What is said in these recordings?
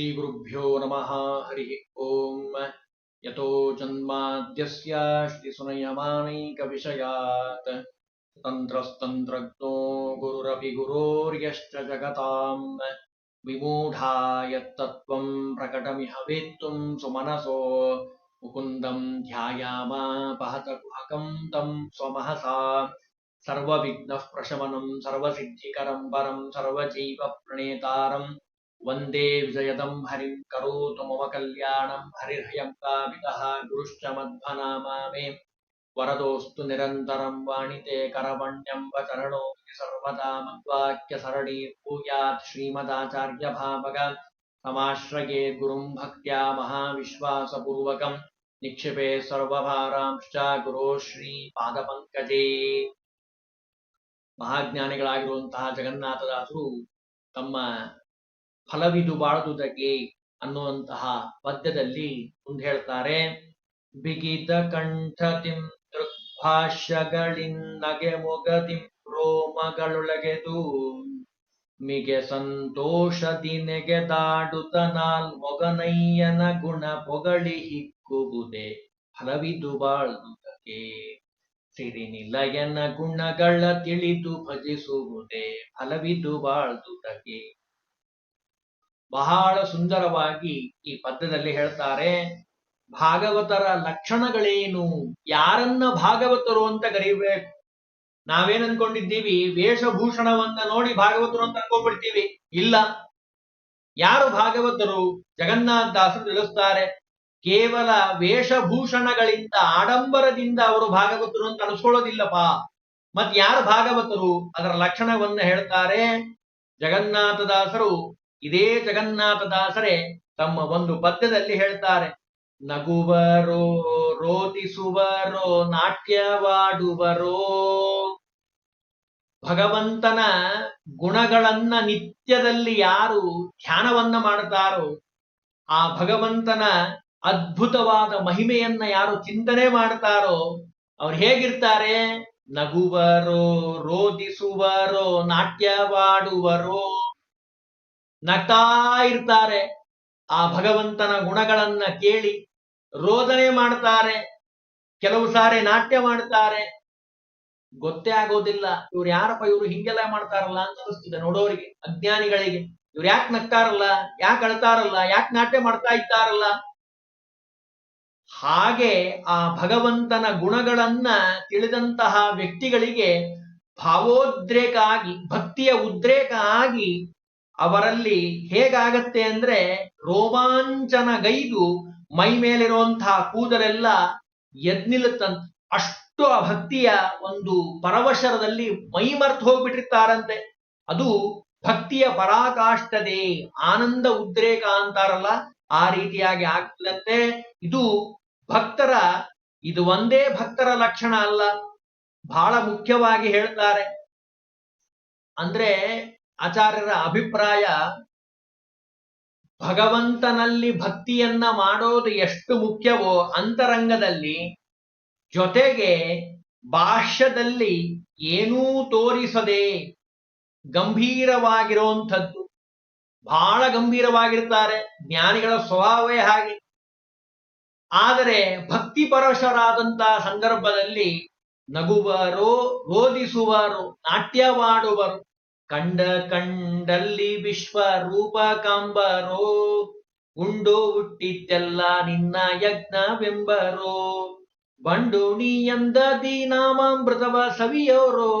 श्रीगुरुभ्यो नमः। हरिः ॐ यतो जन्माद्यस्य श्रीसुनयमानैकविषयात् तन्त्रस्तन्त्रज्ञो गुरुरपि गुरोर्यश्च जगताम्। विमूढा यत्तत्त्वम् प्रकटमिह वेत्तुम् सुमनसो। मुकुन्दम् ध्यायामापहत कुहकम् तम् स्वमहसा। सर्वविघ्नः प्रशमनम् सर्वसिद्धिकरम् सर्वजीवप्रणेतारम् वन्दे विजयदम् हरिम् करोतु मम कल्याणम् हरिर्हयम् कामितः गुरुश्च मध्वनामा मे वरदोऽस्तु निरन्तरम् वाणिते करवण्यम् वचरणो सर्वदा मद्वाक्यसरणि भूयात् श्रीमदाचार्यभावग समाश्रये गुरुम् भक्त्या महाविश्वासपूर्वकम् निक्षिपे सर्वभारांश्च ಗುರೋ ಶ್ರೀ ಪಾದಪಂಕಜೇ ಮಹಾಜ್ಞಾನಿಗಳಾಗಿರುವಂತಹ ಜಗನ್ನಾಥದಾಸರು ತಮ್ಮ ಫಲವಿದು ಬಾಳದುದಗೆ ಅನ್ನುವಂತಹ ಪದ್ಯದಲ್ಲಿ ಮುಂದೆ ಹೇಳ್ತಾರೆ. ಬಿಗಿದ ಕಂಠತಿಂ ದೃಗ್ಭಾಷ್ಯಗಳಿನ್ನಗೆ ಮೊಗದಿಂ ರೋಮಗಳೊಳಗೆದು ಮಿಗೆ ಸಂತೋಷದಿ ನೆಗೆದಾಡುತ್ತ ನಾಲ್ ಮೊಗನಯ್ಯನ ಗುಣ ಪೊಗಳಿ ಹಿಕ್ಕುವುದೇ ಫಲವಿದು ಬಾಳುವುದಕ್ಕೆ ಸಿರಿನಿಲಯನ ಗುಣಗಳ ತಿಳಿದು ಭಜಿಸುವುದೇ ಫಲವಿದು ಬಾಳುವುದಕ್ಕೆ ಬಹಳ ಸುಂದರವಾಗಿ ಈ ಪದ್ಯದಲ್ಲಿ ಹೇಳ್ತಾರೆ, ಭಾಗವತರ ಲಕ್ಷಣಗಳೇನು? ಯಾರನ್ನ ಭಾಗವತರು ಅಂತ ಕರೀಬೇಕು? ನಾವೇನ್ ಅನ್ಕೊಂಡಿದ್ದೀವಿ? ವೇಷಭೂಷಣವನ್ನ ನೋಡಿ ಭಾಗವತರು ಅಂತ ಅನ್ಕೊಂಡ್ಬಿಡ್ತೀವಿ. ಇಲ್ಲ. ಯಾರು ಭಾಗವತರು? ಜಗನ್ನಾಥ ದಾಸರು ತಿಳಿಸ್ತಾರೆ, ಕೇವಲ ವೇಷಭೂಷಣಗಳಿಂದ ಆಡಂಬರದಿಂದ ಅವರು ಭಾಗವತರು ಅಂತ ಅನಿಸ್ಕೊಳ್ಳೋದಿಲ್ಲಪ್ಪ. ಮತ್ ಯಾರು ಭಾಗವತರು? ಅದರ ಲಕ್ಷಣವನ್ನ ಹೇಳ್ತಾರೆ ಜಗನ್ನಾಥದಾಸರು ಇದೇ ಜಗನ್ನಾಥದಾಸರೇ ತಮ್ಮ ಒಂದು ಪದ್ಯದಲ್ಲಿ ಹೇಳ್ತಾರೆ. ನಗುವರೋ ರೋತಿಸುವರೋ ನಾಟ್ಯವಾಡುವರೋ, ಭಗವಂತನ ಗುಣಗಳನ್ನ ನಿತ್ಯದಲ್ಲಿ ಯಾರು ಧ್ಯಾನವನ್ನ ಮಾಡ್ತಾರೋ ಆ ಭಗವಂತನ ಅದ್ಭುತವಾದ ಮಹಿಮೆಯನ್ನ ಯಾರು ಚಿಂತನೆ ಮಾಡ್ತಾರೋ ಅವ್ರು ಹೇಗಿರ್ತಾರೆ? ನಗುವರೋ, ರೋದಿಸುವರೋ, ನಾಟ್ಯವಾಡುವರೋ ನಗ್ತಾ ಇರ್ತಾರೆ ಆ ಭಗವಂತನ ಗುಣಗಳನ್ನ ಕೇಳಿ ರೋದನೆ ಮಾಡ್ತಾರೆ. ಕೆಲವು ಸಾರಿ ನಾಟ್ಯ ಮಾಡ್ತಾರೆ. ಗೊತ್ತೇ ಆಗೋದಿಲ್ಲ. ಇವ್ರು ಯಾರಪ್ಪ ಇವ್ರು ಹಿಂಗೆಲ್ಲ ಮಾಡ್ತಾರಲ್ಲ ಅಂತ ಅನಿಸ್ತಿದೆ ನೋಡೋರಿಗೆ, ಅಜ್ಞಾನಿಗಳಿಗೆ. ಇವ್ರು ಯಾಕೆ ನಗ್ತಾರಲ್ಲ, ಯಾಕೆ ಅಳ್ತಾರಲ್ಲ, ಯಾಕೆ ನಾಟ್ಯ ಮಾಡ್ತಾ ಇದ್ದಾರಲ್ಲ? ಹಾಗೆ ಆ ಭಗವಂತನ ಗುಣಗಳನ್ನ ತಿಳಿದಂತಹ ವ್ಯಕ್ತಿಗಳಿಗೆ ಭಾವೋದ್ರೇಕ ಆಗಿ, ಭಕ್ತಿಯ ಉದ್ರೇಕ ಆಗಿ ಅವರಲ್ಲಿ ಹೇಗಾಗತ್ತೆ ಅಂದ್ರೆ ರೋಮಾಂಚನಗೈದು ಮೈ ಮೇಲಿರುವಂತಹ ಕೂದಲೆಲ್ಲ ಎದ್ನಿಲ್ಲುತ್ತಂತೆ ಅಷ್ಟು ಆ ಭಕ್ತಿಯ ಒಂದು ಪರವಶರದಲ್ಲಿ ಮೈ ಮರ್ತು ಹೋಗ್ಬಿಟ್ಟಿರ್ತಾರಂತೆ. ಅದು ಭಕ್ತಿಯ ಪರಾಕಾಷ್ಠದೆ ಆನಂದ ಉದ್ರೇಕ ಅಂತಾರಲ್ಲ, ಆ ರೀತಿಯಾಗಿ ಆಗ್ತದಂತೆ ಇದು ಭಕ್ತರ, ಇದು ಒಂದೇ ಭಕ್ತರ ಲಕ್ಷಣ ಅಲ್ಲ. ಬಹಳ ಮುಖ್ಯವಾಗಿ ಹೇಳ್ತಾರೆ. ಅಂದ್ರೆ ಆಚಾರ್ಯರ ಅಭಿಪ್ರಾಯ, ಭಗವಂತನಲ್ಲಿ ಭಕ್ತಿಯನ್ನ ಮಾಡೋದು ಎಷ್ಟು ಮುಖ್ಯವೋ ಅಂತರಂಗದಲ್ಲಿ ಜೊತೆಗೆ ಭಾಷ್ಯದಲ್ಲಿ ಏನೂ ತೋರಿಸದೆ ಗಂಭೀರವಾಗಿರುವಂಥದ್ದು ಬಹಳ ಗಂಭೀರವಾಗಿರ್ತಾರೆ, ಜ್ಞಾನಿಗಳ ಸ್ವಭಾವವೇ ಹಾಗೆ. ಆದರೆ ಭಕ್ತಿ ಪರಶರಾದಂತಹ ಸಂದರ್ಭದಲ್ಲಿ ನಗುವರು, ರೋದಿಸುವರು ನಾಟ್ಯವಾಡುವರು ಕಂಡ ಕಂಡಲ್ಲಿ ವಿಶ್ವ ರೂಪ ಕಾಂಬರೋ ಉಂಡು ಹುಟ್ಟಿದ್ದೆಲ್ಲ ನಿನ್ನ ಯಜ್ಞವೆಂಬರೋ. ಬಂಡು ಎಂದದಿ ನಾಮಾಮೃತವ ಸವಿಯೋರೋ,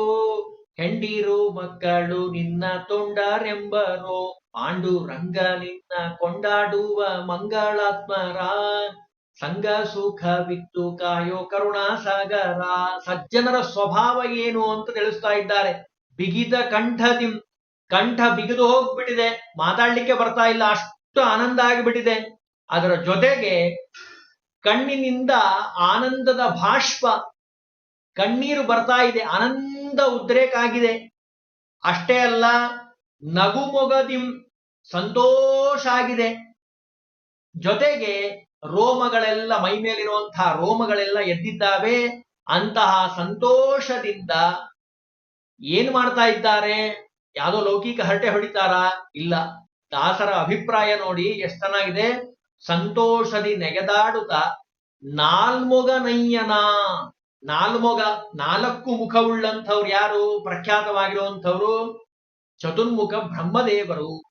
ಹೆಂಡಿರು ಮಕ್ಕಳು ನಿನ್ನ ತೊಂಡರೆಂಬರೋ. ಪಾಂಡುರಂಗ ನಿನ್ನ ಕೊಂಡಾಡುವ ಮಂಗಳಾತ್ಮರ ಸಂಗ ಸುಖವಿತ್ತು ಕಾಯೋ ಕರುಣಾಸಾಗರ. ಸಜ್ಜನರ ಸ್ವಭಾವ ಏನು ಅಂತ ತಿಳಿಸ್ತಾ ಇದ್ದಾರೆ. ಬಿಗಿದ ಕಂಠದಿ ಕಂಠ ಬಿಗಿದು ಹೋಗ್ಬಿಟ್ಟಿದೆ. ಮಾತಾಡ್ಲಿಕ್ಕೆ ಬರ್ತಾ ಇಲ್ಲ. ಅಷ್ಟು ಆನಂದ ಆಗಿಬಿಟ್ಟಿದೆ. ಅದರ ಜೊತೆಗೆ ಕಣ್ಣಿನಿಂದ ಆನಂದದ ಭಾಷ್ಪ, ಕಣ್ಣೀರು ಬರ್ತಾ ಇದೆ. ಆನಂದ ಉದ್ರೇಕ ಆಗಿದೆ. ಅಷ್ಟೇ ಅಲ್ಲ, ನಗು ಮೊಗದಿಂ ಸಂತೋಷ ಆಗಿದೆ. ಜೊತೆಗೆ ರೋಮಗಳೆಲ್ಲ, ಮೈ ಮೇಲಿರುವಂತಹ ರೋಮಗಳೆಲ್ಲ ಎದ್ದಿದ್ದಾವೆ. ಅಂತಹ ಸಂತೋಷದಿಂದ ಏನ್ ಮಾಡ್ತಾ ಇದ್ದಾರೆ? ಯಾವುದೋ ಲೌಕಿಕ ಹರಟೆ ಹೊಡಿತಾರಾ? ಇಲ್ಲ. ದಾಸರ ಅಭಿಪ್ರಾಯ ನೋಡಿ ಎಷ್ಟು ಚೆನ್ನಾಗಿದೆ. ಸಂತೋಷದಿ ನೆಗೆದಾಡುತ್ತ ನಾಲ್ಮೊಗನಯ್ಯನ ನಾಲ್ಮೊಗ, ನಾಲ್ಕು ಮುಖವುಳ್ಳಂಥವ್ರು ಯಾರು? ಪ್ರಖ್ಯಾತವಾಗಿರುವಂಥವ್ರು ಚತುರ್ಮುಖ ಬ್ರಹ್ಮದೇವರು.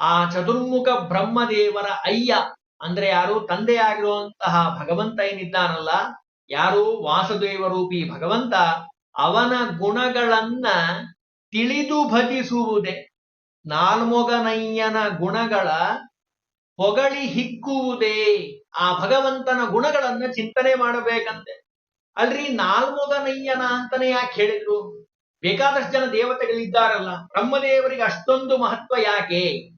ಆ ಚತುರ್ಮುಖ ಬ್ರಹ್ಮದೇವರ ಅಯ್ಯ ಅಂದ್ರೆ ಯಾರು? ತಂದೆಯಾಗಿರುವಂತಹ ಭಗವಂತ ಏನಿದ್ದಾನಲ್ಲ, ಯಾರು? ವಾಸುದೇವ ರೂಪಿ ಭಗವಂತ. ಅವನ ಗುಣಗಳನ್ನ ತಿಳಿದು ಭಜಿಸುವುದೇ. ನಾಲ್ಮೊಗನಯ್ಯನ ಗುಣಗಳ ಹೊಗಳಿ ಹಿಕ್ಕುವುದೇ. ಆ ಭಗವಂತನ ಗುಣಗಳನ್ನ ಚಿಂತನೆ ಮಾಡಬೇಕಂತೆ. ಅಲ್ರಿ ನಾಲ್ಮೊಗನಯ್ಯನ ಅಂತಾನೆ ಯಾಕೆ ಹೇಳಿದ್ರು? ಬೇಕಾದಷ್ಟು ಜನ ದೇವತೆಗಳಿದ್ದಾರಲ್ಲ, ಬ್ರಹ್ಮದೇವರಿಗೆ ಅಷ್ಟೊಂದು ಮಹತ್ವ ಯಾಕೆ?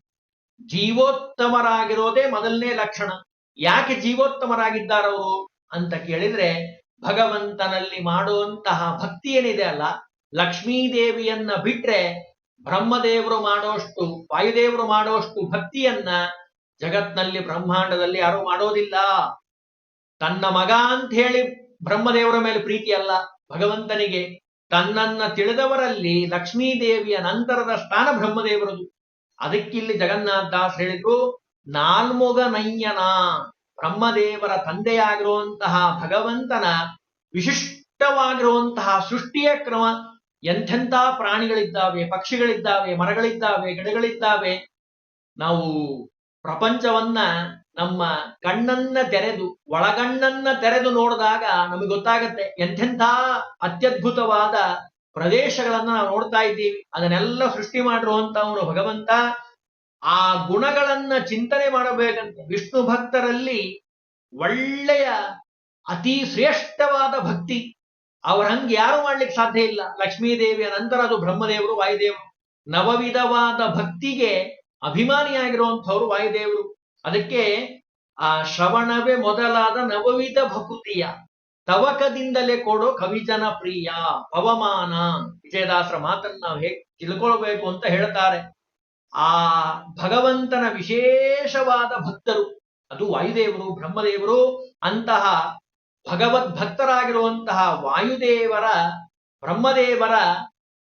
ಜೀವೋತ್ತಮರಾಗಿರೋದೇ ಮೊದಲನೇ ಲಕ್ಷಣ. ಯಾಕೆ ಜೀವೋತ್ತಮರಾಗಿದ್ದಾರವರು ಅಂತ ಕೇಳಿದ್ರೆ ಭಗವಂತನಲ್ಲಿ ಮಾಡುವಂತಹ ಭಕ್ತಿ ಏನಿದೆ ಅಲ್ಲ, ಲಕ್ಷ್ಮೀದೇವಿಯನ್ನ ಬಿಟ್ರೆ ಬ್ರಹ್ಮದೇವರು ಮಾಡೋಷ್ಟು, ವಾಯುದೇವರು ಮಾಡೋಷ್ಟು ಭಕ್ತಿಯನ್ನ ಜಗತ್ನಲ್ಲಿ ಬ್ರಹ್ಮಾಂಡದಲ್ಲಿ ಯಾರು ಮಾಡೋದಿಲ್ಲ. ತನ್ನ ಮಗ ಅಂತ ಹೇಳಿ ಬ್ರಹ್ಮದೇವರ ಮೇಲೆ ಪ್ರೀತಿ ಅಲ್ಲ. ಭಗವಂತನಿಗೆ ತನ್ನನ್ನ ತಿಳಿದವರಲ್ಲಿ ಲಕ್ಷ್ಮೀದೇವಿಯ ನಂತರದ ಸ್ಥಾನ ಬ್ರಹ್ಮದೇವರದು. ಅದಕ್ಕಿಲ್ಲಿ ಜಗನ್ನಾಥ ಹೇಳಿದ್ರು ನಾಲ್ಮೊಗ ನಯ್ಯನ ಬ್ರಹ್ಮದೇವರ ತಂದೆಯಾಗಿರುವಂತಹ ಭಗವಂತನ ವಿಶಿಷ್ಟವಾಗಿರುವಂತಹ ಸೃಷ್ಟಿಯ ಕ್ರಮ. ಎಂಥೆಂಥ ಪ್ರಾಣಿಗಳಿದ್ದಾವೆ, ಪಕ್ಷಿಗಳಿದ್ದಾವೆ, ಮರಗಳಿದ್ದಾವೆ, ಗಿಡಗಳಿದ್ದಾವೆ. ನಾವು ಪ್ರಪಂಚವನ್ನ ನಮ್ಮ ಕಣ್ಣನ್ನ ತೆರೆದು, ಒಳಗಣ್ಣನ್ನ ತೆರೆದು ನೋಡಿದಾಗ ನಮಗೆ ಗೊತ್ತಾಗತ್ತೆ ಎಂಥೆಂಥ ಅತ್ಯದ್ಭುತವಾದ ಪ್ರದೇಶಗಳನ್ನ ನಾವು ನೋಡ್ತಾ ಇದ್ದೀವಿ. ಅದನ್ನೆಲ್ಲ ಸೃಷ್ಟಿ ಮಾಡಿರುವಂತವನು ಭಗವಂತ. ಆ ಗುಣಗಳನ್ನ ಚಿಂತನೆ ಮಾಡಬೇಕಂತ ವಿಷ್ಣು ಭಕ್ತರಲ್ಲಿ ಒಳ್ಳೆಯ ಅತಿ ಶ್ರೇಷ್ಠವಾದ ಭಕ್ತಿ. ಅವರ ಹಂಗೆ ಯಾರು ಮಾಡ್ಲಿಕ್ಕೆ ಸಾಧ್ಯ ಇಲ್ಲ. ಲಕ್ಷ್ಮೀದೇವಿಯ ನಂತರ ಅದು ಬ್ರಹ್ಮದೇವರು, ವಾಯುದೇವರು. ನವವಿಧವಾದ ಭಕ್ತಿಗೆ ಅಭಿಮಾನಿಯಾಗಿರುವಂಥವ್ರು ವಾಯುದೇವರು. ಅದಕ್ಕೆ ಆ ಶ್ರವಣವೇ ಮೊದಲಾದ ನವವಿಧ ಭಕುತಿಯ. ತವಕದಿಂದಲೇ ಕೊಡೋ ಕವಿಜನ ಪ್ರಿಯ ಪವಮಾನ ವಿಜಯದಾಸರ ಮಾತನ್ನ ನಾವು ಹೇಗೆ ತಿಳ್ಕೊಳ್ಬೇಕು ಅಂತ ಹೇಳ್ತಾರೆ. ಆ ಭಗವಂತನ ವಿಶೇಷವಾದ ಭಕ್ತರು, ಅದು ವಾಯುದೇವರು, ಬ್ರಹ್ಮದೇವರು, ಅಂತಹ ಭಗವದ್ ಭಕ್ತರಾಗಿರುವಂತಹ ವಾಯುದೇವರ, ಬ್ರಹ್ಮದೇವರ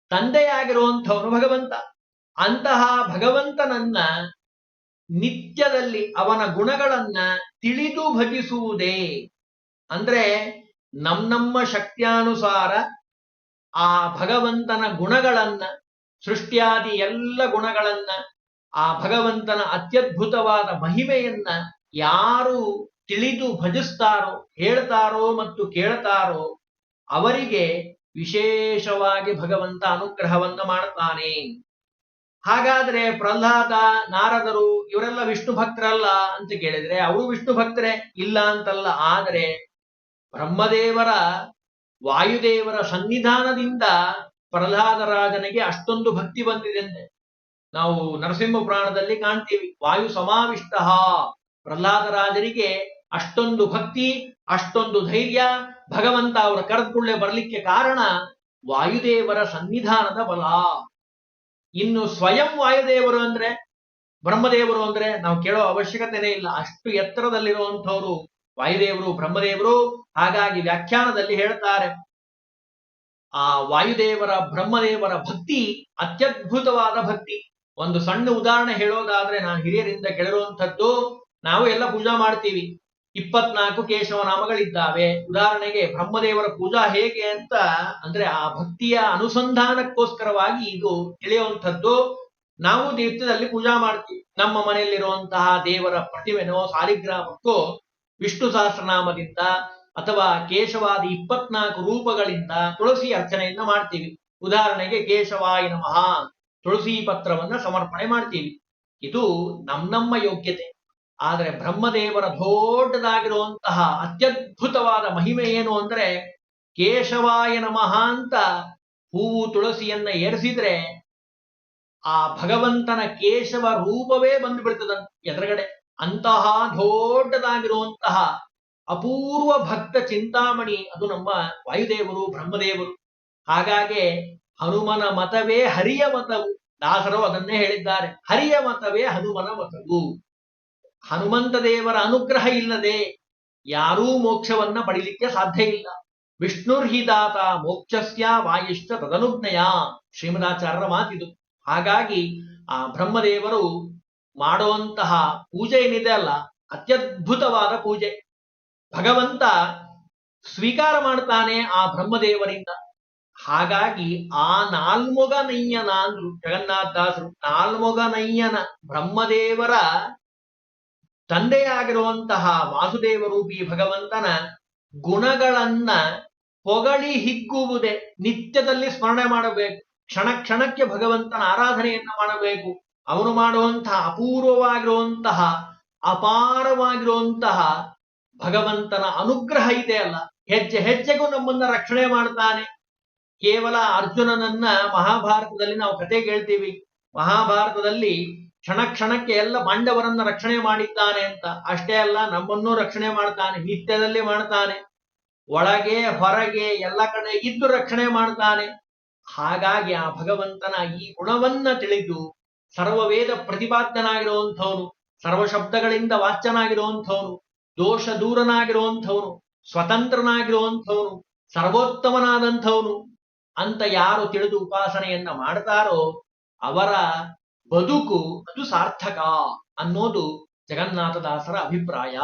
ತಂದೆಯಾಗಿರುವಂಥವನು ಭಗವಂತ. ಅಂತಹ ಭಗವಂತನನ್ನ ನಿತ್ಯದಲ್ಲಿ ಅವನ ಗುಣಗಳನ್ನ ತಿಳಿದು ಭಜಿಸುವುದೇ. ಅಂದ್ರೆ ನಮ್ ನಮ್ಮ ಶಕ್ತ್ಯಾನುಸಾರ ಆ ಭಗವಂತನ ಗುಣಗಳನ್ನ ಸೃಷ್ಟಿಯಾದಿ ಎಲ್ಲ ಗುಣಗಳನ್ನ ಆ ಭಗವಂತನ ಅತ್ಯದ್ಭುತವಾದ ಮಹಿಮೆಯನ್ನ ಯಾರು ತಿಳಿದು ಭಜಿಸ್ತಾರೋ, ಹೇಳ್ತಾರೋ ಮತ್ತು ಕೇಳ್ತಾರೋ ಅವರಿಗೆ ವಿಶೇಷವಾಗಿ ಭಗವಂತ ಅನುಗ್ರಹವನ್ನ ಮಾಡ್ತಾನೆ. ಹಾಗಾದ್ರೆ ಪ್ರಹ್ಲಾದ, ನಾರದರು ಇವರೆಲ್ಲ ವಿಷ್ಣು ಭಕ್ತರಲ್ಲ ಅಂತ ಕೇಳಿದ್ರೆ ಅವರು ವಿಷ್ಣು ಭಕ್ತರೇ ಇಲ್ಲ ಅಂತಲ್ಲ, ಆದರೆ ಬ್ರಹ್ಮದೇವರ, ವಾಯುದೇವರ ಸನ್ನಿಧಾನದಿಂದ ಪ್ರಹ್ಲಾದರಾಜನಿಗೆ ಅಷ್ಟೊಂದು ಭಕ್ತಿ ಬಂದಿದೆ ಅಂತೆ ನಾವು ನರಸಿಂಹ ಪುರಾಣದಲ್ಲಿ ಕಾಣ್ತೀವಿ, ವಾಯು ಸಮಾವಿಷ್ಟ. ಪ್ರಹ್ಲಾದರಾಜರಿಗೆ ಅಷ್ಟೊಂದು ಭಕ್ತಿ, ಅಷ್ಟೊಂದು ಧೈರ್ಯ, ಭಗವಂತ ಅವರ ಕರೆದುಕೊಳ್ಳೆ ಬರಲಿಕ್ಕೆ ಕಾರಣ ವಾಯುದೇವರ ಸನ್ನಿಧಾನದ ಬಲ. ಇನ್ನು ಸ್ವಯಂ ವಾಯುದೇವರು ಅಂದ್ರೆ, ಬ್ರಹ್ಮದೇವರು ಅಂದ್ರೆ ನಾವು ಕೇಳೋ ಅವಶ್ಯಕತೆನೇ ಇಲ್ಲ. ಅಷ್ಟು ಎತ್ತರದಲ್ಲಿರುವಂಥವ್ರು ವಾಯುದೇವರು, ಬ್ರಹ್ಮದೇವರು. ಹಾಗಾಗಿ ವ್ಯಾಖ್ಯಾನದಲ್ಲಿ ಹೇಳ್ತಾರೆ ಆ ವಾಯುದೇವರ, ಬ್ರಹ್ಮದೇವರ ಭಕ್ತಿ, ಅತ್ಯದ್ಭುತವಾದ ಭಕ್ತಿ. ಒಂದು ಸಣ್ಣ ಉದಾಹರಣೆ ಹೇಳೋದಾದ್ರೆ, ನಾನು ಹಿರಿಯರಿಂದ ಕೇಳಿರುವಂಥದ್ದು, ನಾವು ಎಲ್ಲ ಪೂಜಾ ಮಾಡ್ತೀವಿ. ಇಪ್ಪತ್ನಾಲ್ಕು ಕೇಶವ ನಾಮಗಳಿದ್ದಾವೆ. ಉದಾಹರಣೆಗೆ, ಬ್ರಹ್ಮದೇವರ ಪೂಜಾ ಹೇಗೆ ಅಂತ, ಅಂದ್ರೆ ಆ ಭಕ್ತಿಯ ಅನುಸಂಧಾನಕ್ಕೋಸ್ಕರವಾಗಿ ಇದು ತಿಳಿಯುವಂಥದ್ದು. ನಾವು ತೀರ್ಥದಲ್ಲಿ ಪೂಜಾ ಮಾಡ್ತೀವಿ. ನಮ್ಮ ಮನೆಯಲ್ಲಿರುವಂತಹ ದೇವರ ಪ್ರತಿಮೆನೋ ಸಾಲಿಗ್ರಾಮಕ್ಕೋ ವಿಷ್ಣು ಸಹಸ್ರನಾಮದಿಂದ ಅಥವಾ ಕೇಶವಾದ ಇಪ್ಪತ್ನಾಲ್ಕು ರೂಪಗಳಿಂದ ತುಳಸಿ ಅರ್ಚನೆಯನ್ನ ಮಾಡ್ತೀವಿ. ಉದಾಹರಣೆಗೆ ಕೇಶವಾಯ ನಮಃ ತುಳಸಿ ಪತ್ರವನ್ನ ಸಮರ್ಪಣೆ ಮಾಡ್ತೀವಿ. ಇದು ನಮ್ ನಮ್ಮ ಯೋಗ್ಯತೆ. ಆದರೆ ಬ್ರಹ್ಮದೇವರ ದೊಡ್ಡದಾಗಿರುವಂತಹ ಅತ್ಯದ್ಭುತವಾದ ಮಹಿಮೆ ಏನು ಅಂದ್ರೆ ಕೇಶವಾಯ ನಮಃ ಅಂತ ಹೂವು ತುಳಸಿಯನ್ನ ಏರಿಸಿದ್ರೆ ಆ ಭಗವಂತನ ಕೇಶವ ರೂಪವೇ ಬಂದು ಬಿಡ್ತದಂತ ಎದುರುಗಡೆ. ಅಂತಹ ದೊಡ್ಡದಾಗಿರುವಂತಹ ಅಪೂರ್ವ ಭಕ್ತ ಚಿಂತಾಮಣಿ. ಅದು ನಮ್ಮ ವಾಯುದೇವರು, ಬ್ರಹ್ಮದೇವರು. ಹಾಗಾಗಿ ಹನುಮನ ಮತವೇ ಹರಿಯ ಮತವು. ದಾಸರು ಅದನ್ನೇ ಹೇಳಿದ್ದಾರೆ. ಹರಿಯ ಮತವೇ ಹನುಮನ ಮತವು. ಹನುಮಂತ ದೇವರ ಅನುಗ್ರಹ ಇಲ್ಲದೆ ಯಾರೂ ಮೋಕ್ಷವನ್ನ ಪಡಿಲಿಕ್ಕೆ ಸಾಧ್ಯ ಇಲ್ಲ. ವಿಷ್ಣುರ್ಹಿದಾತ ಮೋಕ್ಷಸ್ಯ ವಾಯಿಶ್ಚ ತದನುಜ್ಞಯ. ಶ್ರೀಮದಾಚಾರ್ಯರ ಮಾತಿದು. ಹಾಗಾಗಿ ಆ ಬ್ರಹ್ಮದೇವರು ಮಾಡುವಂತಹ ಪೂಜೆ ಏನಿದೆ ಅಲ್ಲ, ಅತ್ಯದ್ಭುತವಾದ ಪೂಜೆ. ಭಗವಂತ ಸ್ವೀಕಾರ ಮಾಡ್ತಾನೆ ಆ ಬ್ರಹ್ಮದೇವರಿಂದ. ಹಾಗಾಗಿ ಆ ನಾಲ್ಮೊಗನಯ್ಯನ ಅಂದ್ರು ಜಗನ್ನಾಥದಾಸರು ನಾಲ್ಮೊಗನಯ್ಯನ ಬ್ರಹ್ಮದೇವರ ತಂದೆಯಾಗಿರುವಂತಹ ವಾಸುದೇವ ರೂಪಿ ಭಗವಂತನ ಗುಣಗಳನ್ನ ಹೊಗಳಿ ಹಿಗ್ಗುವುದೇ, ನಿತ್ಯದಲ್ಲಿ ಸ್ಮರಣೆ ಮಾಡಬೇಕು. ಕ್ಷಣ ಕ್ಷಣಕ್ಕೆ ಭಗವಂತನ ಆರಾಧನೆಯನ್ನ ಮಾಡಬೇಕು. ಅವನು ಮಾಡುವಂತಹ ಅಪೂರ್ವವಾಗಿರುವಂತಹ, ಅಪಾರವಾಗಿರುವಂತಹ ಭಗವಂತನ ಅನುಗ್ರಹ ಇದೆ ಅಲ್ಲ. ಹೆಜ್ಜೆ ಹೆಜ್ಜೆಗೂ ನಮ್ಮನ್ನ ರಕ್ಷಣೆ ಮಾಡ್ತಾನೆ. ಕೇವಲ ಅರ್ಜುನನನ್ನ ಮಹಾಭಾರತದಲ್ಲಿ ನಾವು ಕತೆ ಕೇಳ್ತೀವಿ ಮಹಾಭಾರತದಲ್ಲಿ ಕ್ಷಣ ಕ್ಷಣಕ್ಕೆ ಎಲ್ಲ ಪಾಂಡವರನ್ನ ರಕ್ಷಣೆ ಮಾಡಿದ್ದಾನೆ ಅಂತ. ಅಷ್ಟೇ ಅಲ್ಲ, ನಮ್ಮನ್ನೂ ರಕ್ಷಣೆ ಮಾಡ್ತಾನೆ, ನಿತ್ಯದಲ್ಲಿ ಮಾಡ್ತಾನೆ. ಒಳಗೆ, ಹೊರಗೆ, ಎಲ್ಲ ಕಡೆ ಇದ್ದು ರಕ್ಷಣೆ ಮಾಡ್ತಾನೆ. ಹಾಗಾಗಿ ಆ ಭಗವಂತನ ಈ ಗುಣವನ್ನ ತಿಳಿದು ಸರ್ವವೇದ ಪ್ರತಿಪಾದ್ಯನಾಗಿರುವಂಥವನು ಸರ್ವ ಶಬ್ದಗಳಿಂದ ವಾಚ್ಯನಾಗಿರುವಂಥವನು ದೋಷ ದೂರನಾಗಿರುವಂಥವನು, ಸ್ವತಂತ್ರನಾಗಿರುವಂಥವನು, ಸರ್ವೋತ್ತಮನಾದಂಥವನು ಅಂತ ಯಾರು ತಿಳಿದು ಉಪಾಸನೆಯನ್ನ ಮಾಡ್ತಾರೋ ಅವರ ಬದುಕು ಅದು ಸಾರ್ಥಕ ಅನ್ನೋದು ಜಗನ್ನಾಥದಾಸರ ಅಭಿಪ್ರಾಯ.